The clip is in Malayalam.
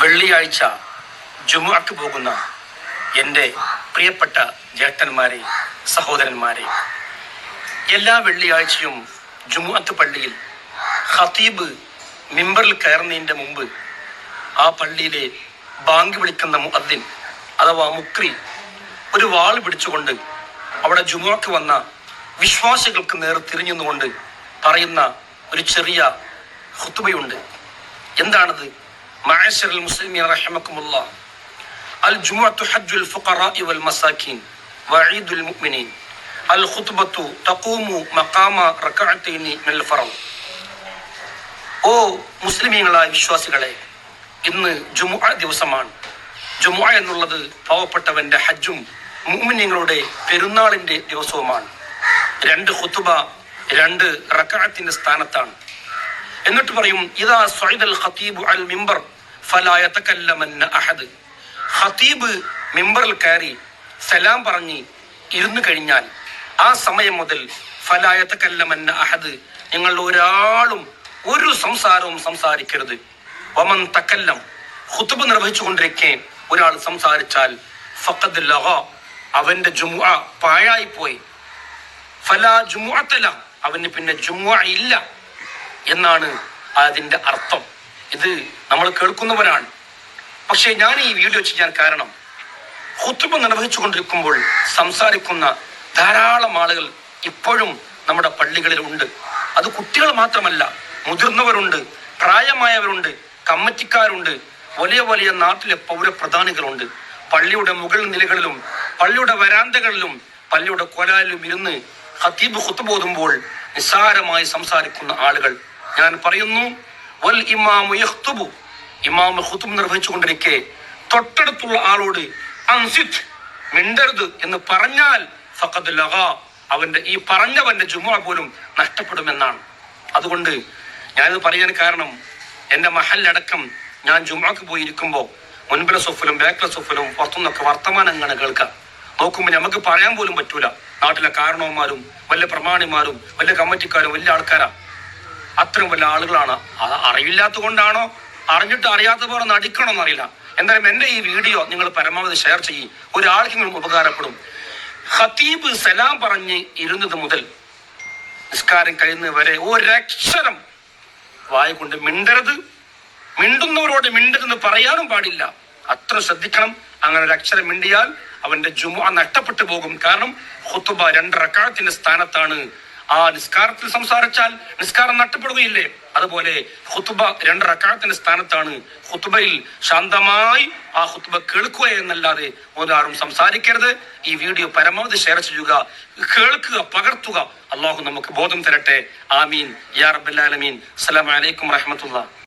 വെള്ളിയാഴ്ച ജുമുഅക്ക് പോകുന്ന എന്റെ പ്രിയപ്പെട്ട ജേട്ടന്മാരെ സഹോദരന്മാരെ എല്ലാ വെള്ളിയാഴ്ചയും ജുമുഅത്ത് പള്ളിയിൽ ഖതീബ് മിമ്പറിൽ കയറുന്നതിന്റെ മുമ്പ് ആ പള്ളിയിലെ ബാങ്ക് വിളിക്കുന്ന മുഅദ്ദിൻ അഥവാ മുക്രി ഒരു വാൾ പിടിച്ചുകൊണ്ട് അവിടെ ജുമുഅക്ക് വന്ന വിശ്വാസികൾക്ക് നേർ തിരിഞ്ഞുകൊണ്ട് പറയുന്ന ഒരു ചെറിയ ഹുത്തുബയുണ്ട് എന്താണത്? മഅശറൽ المسلمين رحمكم الله. الجمعة حج الفقراء والمساكين وعيد المؤمنين. الخطبة تقوم مقام ركعتين من الفرض. ഓ മുസ്ലിമീങ്ങളായ വിശ്വാസികളെ ഇന്ന് ജുമുഅ ദിവസമാണ്. ജുമുഅ എന്നുള്ളത് പാവപ്പെട്ടവന്റെ ഹജ്ജും മുഅ്മിനീങ്ങളുടെ പെരുന്നാളിന്റെ ദിവസവുമാണ്. രണ്ട് ഖുതുബ രണ്ട് റക്അത്തിന്റെ സ്ഥാനത്താണ്. എന്നിട്ട് പറയും ഇതാ സൈദൽ ഖതീബു അൽ മിമ്പർ ഫലാ യതകല്ലമന്ന അഹദ്. ഹത്തീബ് മെമ്പറിൽ കയറി സലാം പറഞ്ഞ് ഇരുന്നു കഴിഞ്ഞാൽ ആ സമയം മുതൽ ഫലാ യതകല്ലമന്ന അഹദ് നിങ്ങൾ ഒരാളും ഒരു സംസാരവും സംസാരിക്കരുത്. വമൻ തക്കല്ലം ഹുത്തുബ് നിർവഹിച്ചു കൊണ്ടിരിക്കേ ഒരാൾ സംസാരിച്ചാൽ ഫഖദ് ലഹ അവന്റെ ജുമുഅ പാഴായി പോയി ഫലാ ജുമുഅത്തല അവന് പിന്നെ ജുമുഅ ഇല്ല എന്നാണ് അതിന്റെ അർത്ഥം. ഇത് നമ്മൾ കേൾക്കുന്നവരാണ്. പക്ഷേ ഞാൻ ഈ വീഡിയോ ചെയ്യാൻ കാരണം ഹുത്തുബ നിർവഹിച്ചുകൊണ്ടിരിക്കുമ്പോൾ സംസാരിക്കുന്ന ധാരാളം ആളുകൾ ഇപ്പോഴും നമ്മുടെ പള്ളികളിൽ ഉണ്ട് അത് കുട്ടികൾ മാത്രമല്ല മുതിർന്നവരുണ്ട് പ്രായമായവരുണ്ട് കമ്മിറ്റിക്കാരുണ്ട് വലിയ വലിയ നാട്ടിലെ പൗരപ്രധാനികളുണ്ട്. പള്ളിയുടെ മുകൾ നിലകളിലും പള്ളിയുടെ വരാന്തകളിലും പള്ളിയുടെ കൊലാലിലും ഇരുന്ന് ഹത്തീബ് ഹുത്തുബോതുമ്പോൾ നിസ്സാരമായി സംസാരിക്കുന്ന ആളുകൾ. ഞാൻ പറയുന്നു ഇമാമു യഖ്തുബു. ഇമാമ് നിർവഹിച്ചുകൊണ്ടിരിക്കെ തൊട്ടടുത്തുള്ള ആളോട് അൻസിത് മിണ്ടരുത് എന്ന് പറഞ്ഞാൽ ഫഖദ് ലഹ അവന്റെ ഈ പറഞ്ഞവന്റെ ജുമ പോലും നഷ്ടപ്പെടുമെന്നാണ്. അതുകൊണ്ട് ഞാനിത് പറയാൻ കാരണം എന്റെ മഹല്ലടക്കം ഞാൻ ജുമാക്ക് പോയിരിക്കുമ്പോൾ മുൻപിലെ സൊഫിലും ബാക്കിലെ സൊഫിലും പുറത്തുനിന്നൊക്കെ വർത്തമാനങ്ങളെ കേൾക്കുക നോക്കുമ്പോൾ നമുക്ക് പറയാൻ പോലും പറ്റൂല. നാട്ടിലെ കാരണവന്മാരും വലിയ പ്രമാണിമാരും വലിയ കമ്മിറ്റിക്കാരും വലിയ ആൾക്കാരാ അത്രയും വലിയ ആളുകളാണ്. അറിയില്ലാത്ത കൊണ്ടാണോ അറിഞ്ഞിട്ട് അറിയാത്ത പോലെ നടിക്കണമെന്ന് അറിയില്ല എന്തായാലും എന്റെ ഈ വീഡിയോ നിങ്ങൾ പരമാവധി ഷെയർ ചെയ്യും. ഒരാൾക്കെങ്കിലും ഉപകാരപ്പെടും. ഖതീബ് സലാം പറഞ്ഞ് ഇരുന്നത് മുതൽ നിസ്കാരം കഴിയുന്നത് വരെ ഒരക്ഷരം വായ കൊണ്ട് മിണ്ടരുത്. മിണ്ടുന്നവരോട് മിണ്ടരുതെന്ന് പറയാനും പാടില്ല. അത്ര ശ്രദ്ധിക്കണം. അങ്ങനെ ഒരു അക്ഷരം മിണ്ടിയാൽ അവന്റെ ജുമുഅ നഷ്ടപ്പെട്ടു പോകും. കാരണം ഹുത്തുബ രണ്ട് റക്കാത്തിന്റെ സ്ഥാനത്താണ്. ആ നിസ്കാരത്തിൽ സംസാരിച്ചാൽ നിസ്കാരം നഷ്ടപ്പെടുകയില്ലേ? അതുപോലെ ഹുത്തുബ രണ്ട് റക്കാത്തിന്റെ സ്ഥാനത്താണ് ഹുത്തുബയിൽ ശാന്തമായി ആ ഹുത്തുബ കേൾക്കുക എന്നല്ലാതെ ഒരാളും സംസാരിക്കരുത്. ഈ വീഡിയോ പരമാവധി ഷെയർ ചെയ്യുക കേൾക്കുക പകർത്തുക. അള്ളാഹു നമുക്ക് ബോധം തരട്ടെ. ആമീൻ. യാ റബ്ബൽ ആലമീൻ. അസ്സലാമു അലൈക്കും വറഹ്മത്തുള്ളാഹി.